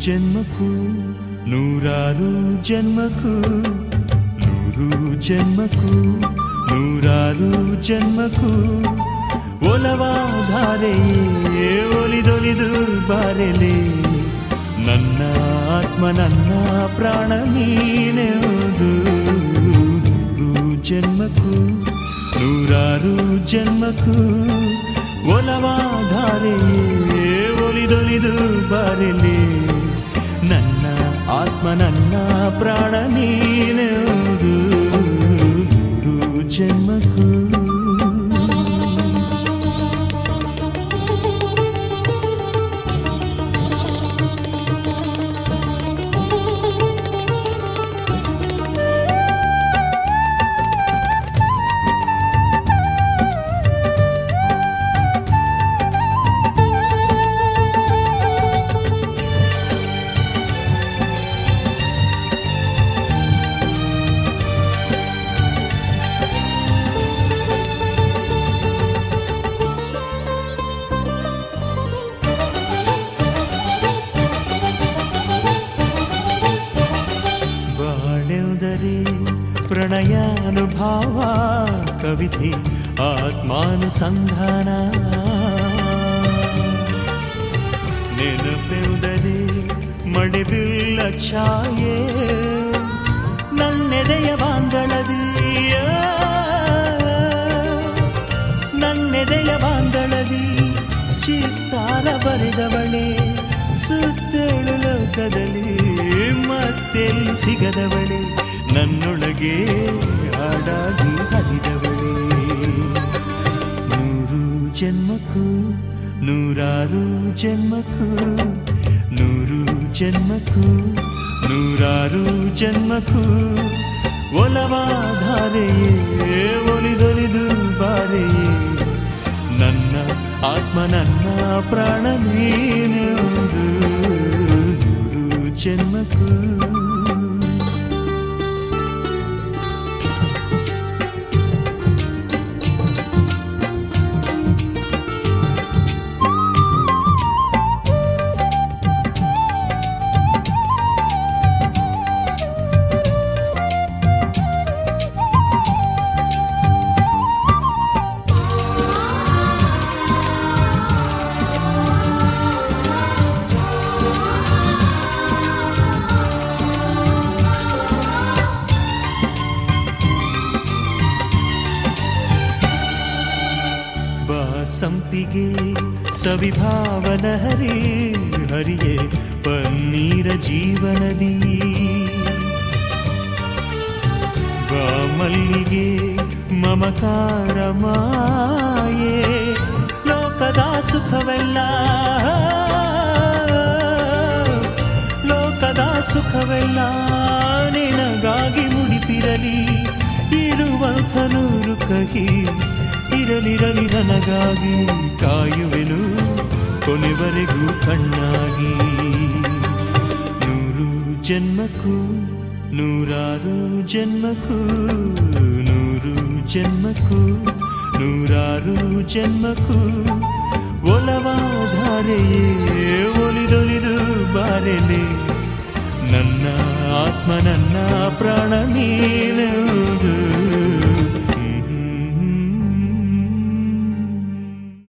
ಜನ್ಮಕ್ಕೂ ನೂರಾರು ಜನ್ಮಕ್ಕೂ ನೂರು ಜನ್ಮಕ್ಕೂ ನೂರಾರು ಜನ್ಮಕ್ಕೂ ಒಲವಾಧಾರೆಯೇ ಒಲಿದೊಲಿದು ಬಾರೆಲೆ ನನ್ನ ಆತ್ಮ ನನ್ನ ಪ್ರಾಣ ನೀನೆವುದು ನೂರು ಜನ್ಮಕ್ಕೂ ನೂರಾರು ಜನ್ಮಕ್ಕೂ ಒಲವಾಧಾರೆಯೇ ಒಲಿದೊಲಿದು ಬಾರೆಲೆ ನನ್ನ ಆತ್ಮ ನನ್ನ ಪ್ರಾಣ ನೀನೆವುದು ನೂರು ಪ್ರಣಯಾನುಭಾವ ಕವಿತೆ, ಆತ್ಮಾನುಸಂಧಾನ. ನೆನಪೆಂದರೆ ಮಡಿಬಿಲ್ಲ ಛಾಯೆ, ನನ್ನೆದೆಯ ಬಾಂಧಳದಿಯ. ನನ್ನೆದೆಯ ಬಾಂಧಳದಿ, ಚಿತ್ತಾರ ಬರೆದವಳೆ, ಸುತ್ತಳು ಲೋಕದಲ್ಲಿ ಮತ್ತೆಲ್ಲಿ ಸಿಗದವಳೆ ನನ್ನೊಳಗೆ ಹಾಡಾಗಿ ಹರಿದವಳೆ ನೂರು ಜನ್ಮಕ್ಕೂ ನೂರಾರು ಜನ್ಮಕ್ಕೂ ನೂರು ಜನ್ಮಕ್ಕೂ ನೂರಾರು ಜನ್ಮಕ್ಕೂ ಒಲವಾಧಾರೆಯೇ ಒಲಿದೊಲಿದು ಬಾರೆಯೇ ನನ್ನ ಆತ್ಮ ನನ್ನ ಪ್ರಾಣ ನೀನೆಂದು ನೂರು ಜನ್ಮಕ್ಕೂ ಸಂಪಿಗೆ ಸವಿಭಾವನ ಹರಿ, ಹರಿಯೇ ಪನ್ನೀರ ಜೀವನದಿ. ಮಲ್ಲಿಗೆ ಮಮಕಾರ ಮಾಯೇ, ಲೋಕದ ಸುಖವೆಲ್ಲ. ಲೋಕದ ಸುಖವೆಲ್ಲ ನಿನಗಾಗಿ ಮುಡಿಪಿರಲಿ, ಇರುವಂಥ ನೂರು ಕಹಿ ಇರಲಿರಲಿ ನನಗಾಗಿ ಕಾಯುವೆನು ಕೊನೆವರೆಗೂ ಕಣ್ಣಾಗಿ. ನೂರು ಜನ್ಮಕ್ಕೂ, ನೂರಾರು ಜನ್ಮಕ್ಕೂ, ನೂರು ಜನ್ಮಕ್ಕೂ, ನೂರಾರು ಜನ್ಮಕ್ಕೂ, ಒಲವಾಧಾರೆಯೇ ಒಲಿದೊಲಿದು ಬಾರೆಲೆ. ನನ್ನ ಆತ್ಮ, ನನ್ನ ಪ್ರಾಣ ನೀನು